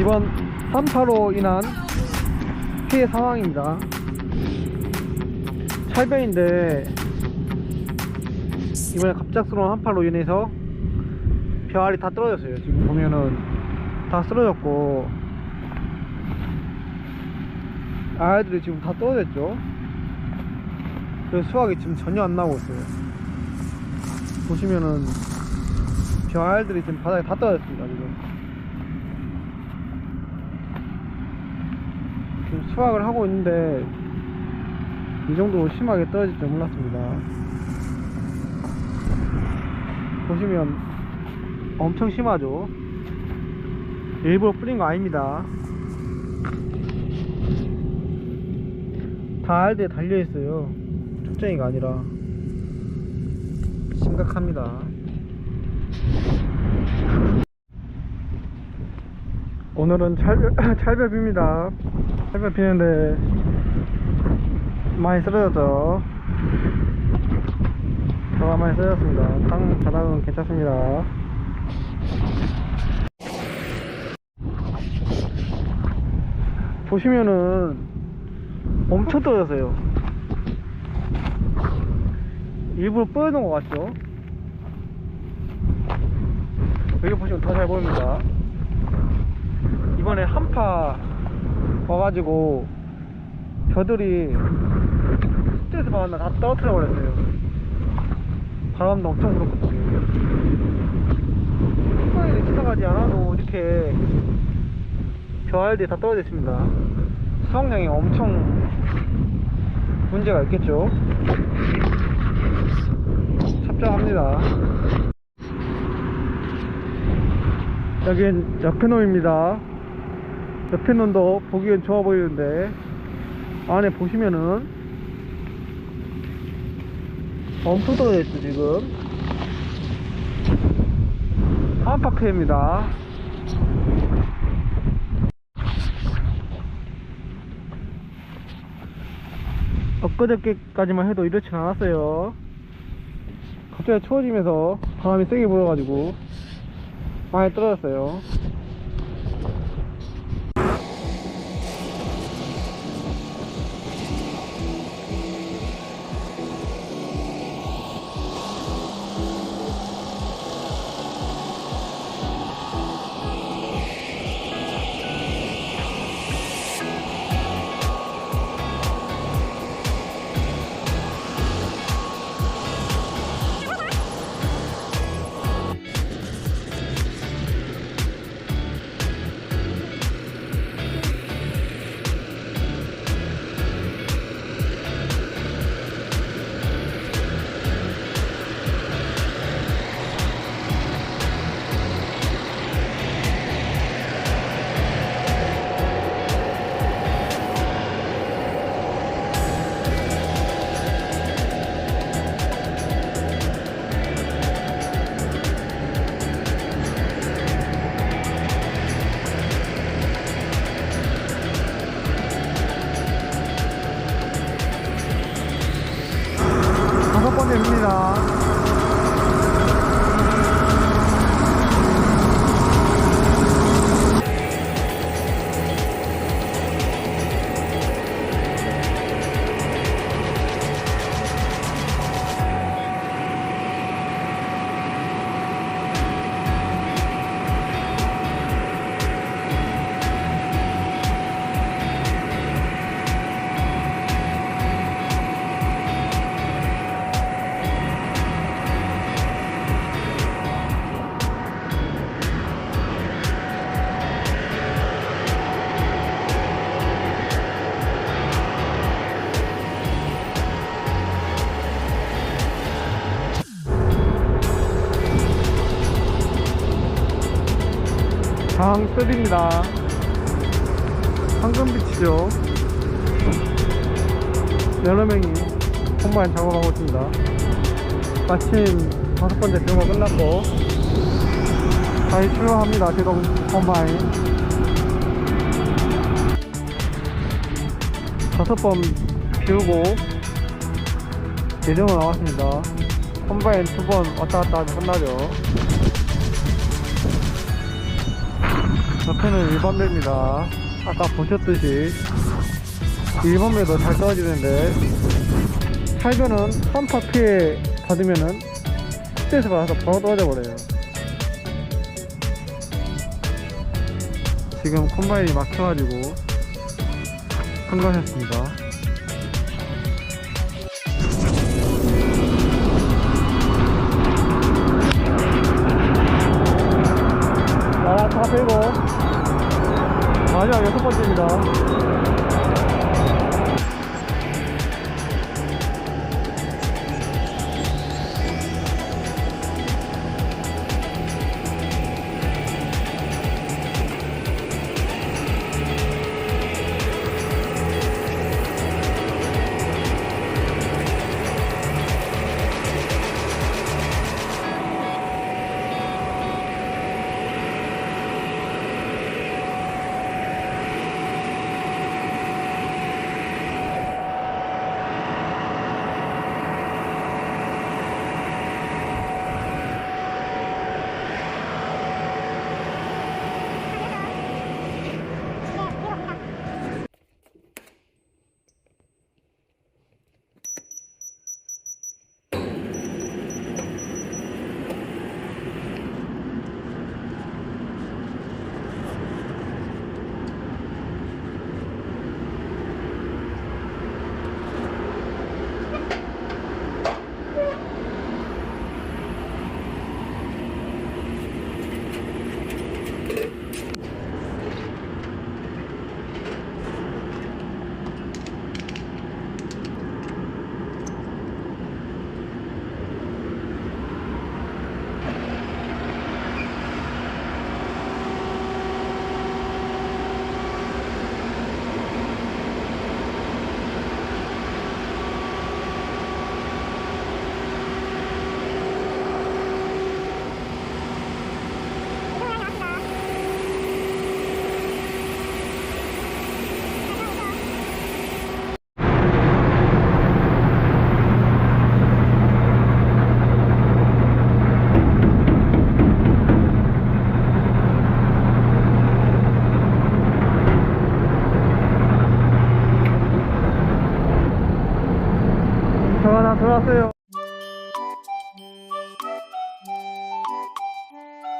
이번 3파로 인한 피해 상황입니다. 찰변인데 이번에 갑작스러운 한파로 인해서 벼알이 다 떨어졌어요. 지금 보면은 다 쓰러졌고 알들이 지금 다 떨어졌죠. 그래서 수확이 지금 전혀 안 나오고 있어요. 보시면은 벼알들이 지금 바닥에 다 떨어졌습니다. 지금. 지금 수확을 하고 있는데 이 정도로 심하게 떨어질 줄 몰랐습니다. 보시면 엄청 심하죠? 일부러 뿌린 거 아닙니다. 다 알대에 달려있어요. 초장이가 아니라. 심각합니다. 오늘은 찰별, 찰별비입니다. 찰별 피는데 많이 쓰러졌죠. 저가 많이 쓰러졌습니다. 당 바닥은 괜찮습니다. 보시면은 엄청 떨어졌어요. 일부러 뿌려놓은 것 같죠? 여기 보시면 더 잘 보입니다. 이번에 한파 와가지고 벼들이 스트레스 받았나 다 떨어뜨려 버렸어요. 바람도 엄청 불었거든요. 한파에 지나가지 않아도 이렇게 벼알들이 다 떨어져 있습니다. 수확량이 엄청 문제가 있겠죠. 찹찹합니다. 여긴 옆에놈입니다. 옆에놈도 보기엔 좋아 보이는데 안에 보시면은 엄청 떨어져 있어 지금 한파크입니다. 엊그저께까지만 해도 이렇진 않았어요. 갑자기 추워지면서 바람이 세게 불어가지고 많이 떨어졌어요. 번째 입니다. 장뜰입니다. 황금빛이죠. 여러 명이 콤바인 작업하고 있습니다. 마침 다섯 번째 비용가 끝났고 다시 출발합니다. 제동 콤바인. 다섯 번 비우고 예정으로 나왔습니다. 컴바인 두 번 왔다 갔다 하면 끝나죠. 옆에는 일반배입니다. 아까 보셨듯이 일반배도 잘 떨어지는데 살변은 한파 피해 받으면은 스트레스 받아서 바로 떨어져 버려요. 지금 콤바인이 막혀가지고 한가했습니다. 자, 다 빼고 마지막 여섯 번째입니다.